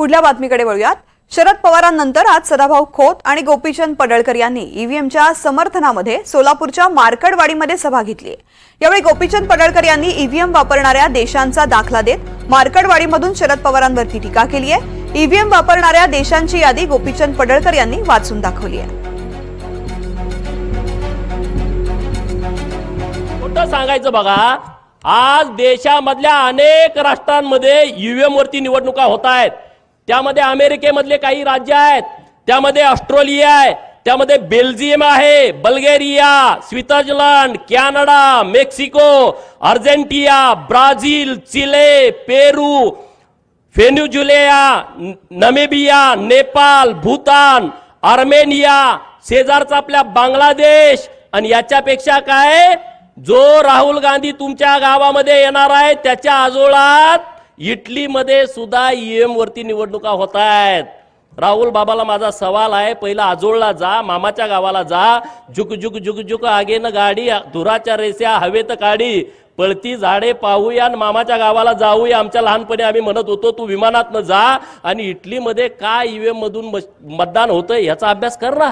पुढल्या बातमीकडे वळूयात. शरद पवारांनंतर आज सदाभाऊ खोत आणि गोपीचंद पडळकर यांनी ईव्हीएमच्या समर्थनामध्ये सोलापूरच्या मार्कडवाडीमध्ये सभा घेतली यावेळी गोपीचंद पडळकर यांनी ईव्हीएम वापरणाऱ्या देशांचा दाखला देत मार्कडवाडीमधून शरद पवारांवरती टीका केली आहे ईव्हीएम वापरणाऱ्या देशांची यादी गोपीचंद पडळकर यांनी वाचून दाखवली आहे सांगायचं बघा. आज देशामधल्या अनेक राष्ट्रांमध्ये ईव्हीएम वरती निवडणुका होत आहेत. त्यामध्ये अमेरिकेमधले काही राज्य आहेत. त्यामध्ये ऑस्ट्रेलिया आहे. त्यामध्ये बेल्जियम आहे Bulgaria Switzerland Canada Mexico Argentina Brazil Chile Peru Venezuela Namibia Namibia Bhutan Armenia शेजारचा आपल्या बांगलादेश. आणि याच्यापेक्षा काय? जो राहुल गांधी तुमच्या गावामध्ये येणार आहे त्याच्या आजोळात इटलीमध्ये सुद्धा ई वरती निवडणुका होत आहेत राहुल बाबाला माझा सवाल आहे. पहिला आजोळला जा मामाच्या गावाला जा. झुक झुक झुक झुक आगेन गाडी धुराच्या रेस्या हवेत काढी. पळती झाडे पाहूया आणि मामाच्या गावाला जाऊया. आमच्या लहानपणी आम्ही म्हणत होतो तू विमानातनं जा आणि इटलीमध्ये काय ईव्हीएम मधून मतदान होतंय याचा अभ्यास कर ना.